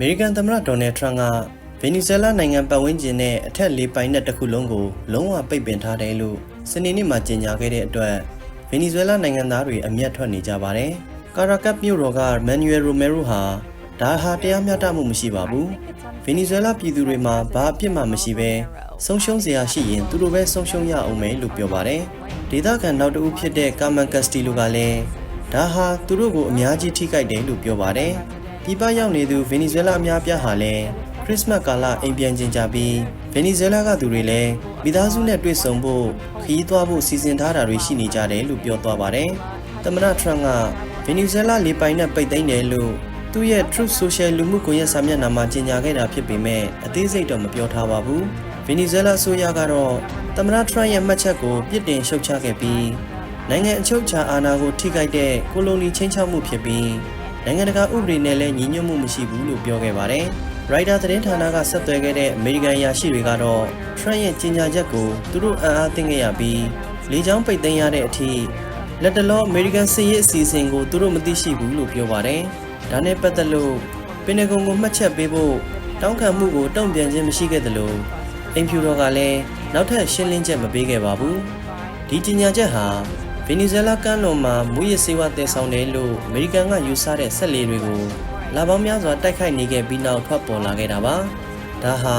မေရိကန်သမ္မတဒေါ်နယ်ထရန့်ကဗင်နီဇွဲလားနိုင်ငံပတ်ဝန်းကျင်နဲ့အထက်လေးပိုင်းနဲ့တစ်ခုလုံးကိုလုံးဝပိတ်ပင်ထားတယ်လို့စနေနေ့မှာကြေညာခဲ့တဲ့အတွက်ဗင်နီဇွဲလားနိုင်ငံသားတွေအမျက်ထွက်နေကြပါတယ်။ကာရာကတ်မြို့တော်ကမန်နျူယ်ရိုမဲရိုဟာဒါဟာတရားမျှတမှုမရှိပါဘူး။ဗင်နီဇွဲလားပြည်သူတွေမှာဘာအပြစ်မှမရှိဘဲဆုံးရှုံးစရာရှိရင်သူတို့ပဲဆုံးရှုံးရအောင်မယ်လို့ပြောပါတယ်။ဒေသခံနောက်တစ်ဦးဖြစ်တဲ့ကာမန်ကက်စတီလိုကလည်းဒါဟာသူတို့ကိုအများကြီးထိခိုက်တယ်လို့ပြောပါတယ်။ ပြည်ပရောက်နေသူဗင်နီဇွဲလားအများပြားဟာလည်းခရစ်စမတ်ကာလအိမ်ပြန်ကျင်ကြပြီးဗင်နီဇွဲလားကသူတွေလည်းမိသားစုနဲ့တွေ့ဆုံဖို့ခရီးသွားဖို့စီစဉ်ထားတာတွေရှိနေကြတယ်လို့ပြောသွားပါတယ်။သမ္မတထရန့်ကဗင်နီဇွဲလားလေပိုင်နဲ့ပိတ်သိမ်းတယ်လို့သူ့ရဲ့ Truth Social လူမှုကွန်ရက်စာမျက်နှာမှာကြေညာခဲ့တာဖြစ်ပေမဲ့အသေးစိတ်တော့မပြောထားပါဘူး။ဗင်နီဇွဲလားအစိုးရကတော့သမ္မတထရန့်ရဲ့မှတ်ချက်ကိုပြစ်တင်ရှုတ်ချခဲ့ပြီးနိုင်ငံအချုပ်အခြာအာဏာကိုထိခိုက်တဲ့ကိုလိုနီချင်းချောက်မှုဖြစ်ပြီး နိုင်ငံတကာဥပဒေနဲ့လည်းညီညွတ်မှုမရှိဘူးလို့ပြောခဲ့ပါတယ်။ရိုက်တာသတင်းဌာနကဆက်သွယ်ခဲ့တဲ့အမေရိကန်ယာရှိတွေကတော့ထရန့်ရဲ့ကြေညာချက်ကိုသူတို့အံ့အားသင့်ခဲ့ရပြီးလေကြောင်းပိတ်သိမ်းရတဲ့အထိလက်တလောအမေရိကန်စစ်ရေးအစီအစဉ်ကိုသူတို့မသိရှိဘူးလို့ပြောပါတယ်။ဒါနဲ့ပတ်သက်လို့ပင်တဂွန်ကိုမှတ်ချက်ပေးဖို့တောင်းခံမှုကိုတုံ့ပြန်ခြင်းမရှိခဲ့သလိုအင်ဖြူတော်ကလည်းနောက်ထပ်ရှင်းလင်းချက်မပေးခဲ့ပါဘူး။ဒီကြေညာချက်ဟာ ဗင်နီဇွဲလားကမ်းလွန်မှာမူရစ်စေဝါတည်ဆောင်တယ်လို့အမေရိကန်ကယူဆတဲ့ဆက်လေတွေကိုလာပေါင်းများစွာတိုက်ခိုက်နေခဲ့ပြီးနောက်ထွက်ပေါ်လာခဲ့တာပါ။ဒါဟာ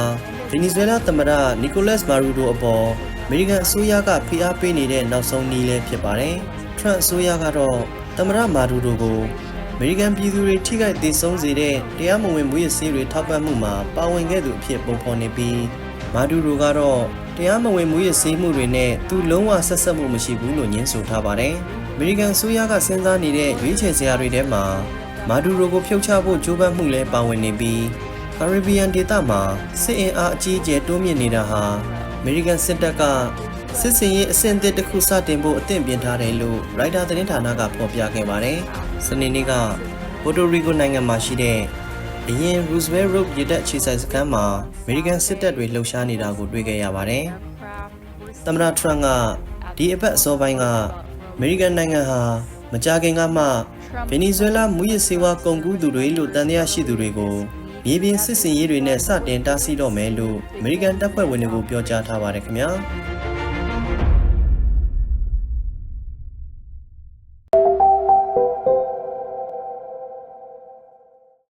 ဗင်နီဇွဲလားသမ္မတနီကိုလတ်မာရူဒိုအပေါ်အမေရိကန်အစိုးရကဖိအားပေးနေတဲ့နောက်ဆုံးနည်းလည်းဖြစ်ပါတယ်။ထရန့်အစိုးရကတော့သမ္မတမာရူဒိုကိုအမေရိကန်ပြည်သူတွေထိခိုက်ဒေဆုံးစေတဲ့တရားမဝင်မွေးရဆေးတွေထောက်ပံ့မှုမှာပါဝင်ခဲ့သူအဖြစ်ပုံဖော်နေပြီး မာဒူရိုကတော့တရားမဝင်မွေးရဆေးမှုတွေနဲ့သူလုံးဝဆက်ဆက်မှုမရှိဘူးလို့ညင်းဆိုထားပါတယ်။အမေရိကန်အစိုးရကစဉ်းစားနေတဲ့ရွေးချယ်စရာတွေထဲမှာမာဒူရိုကိုဖြုတ်ချဖို့ကြိုးပမ်းမှုလည်းပါဝင်နေပြီးကာရစ်ဘီယန်ဒေသမှာစစ်အင်အားအကြီးအကျယ်တိုးမြင့်နေတာဟာအမေရိကန်စစ်တပ်ကစစ်စင်ရေးအဆင့်အသစ်တစ်ခုစတင်ဖို့အသင့်ပြင်ထားတယ်လို့ရိုက်တာသတင်းဌာနကဖော်ပြခဲ့ပါတယ်။စနေနေ့ကပိုတိုရီကိုနိုင်ငံမှာရှိတဲ့ အရင် Roosevelt Road ရေတပ်အခြေစိုက်စခန်းမှာအမေရိကန်စစ်တပ်တွေလှုပ်ရှားနေတာကိုတွေ့ခဲ့ရပါတယ်။သမ္မတထရန့်ကဒီအပတ်အစောပိုင်းကအမေရိကန်နိုင်ငံဟာမကြာခင်ကမှဗင်နီဇွဲလားမူရစ်ဆေးဝါးကုန်ကူးသူတွေလို့တန်တရားရှိသူတွေကိုမြေပြင်စစ်စင်ရေးတွေနဲ့စတင်တားဆီးတော့မယ်လို့အမေရိကန်တပ်ဖွဲ့ဝင်တွေကိုပြောကြားထားပါတယ်ခင်ဗျာ။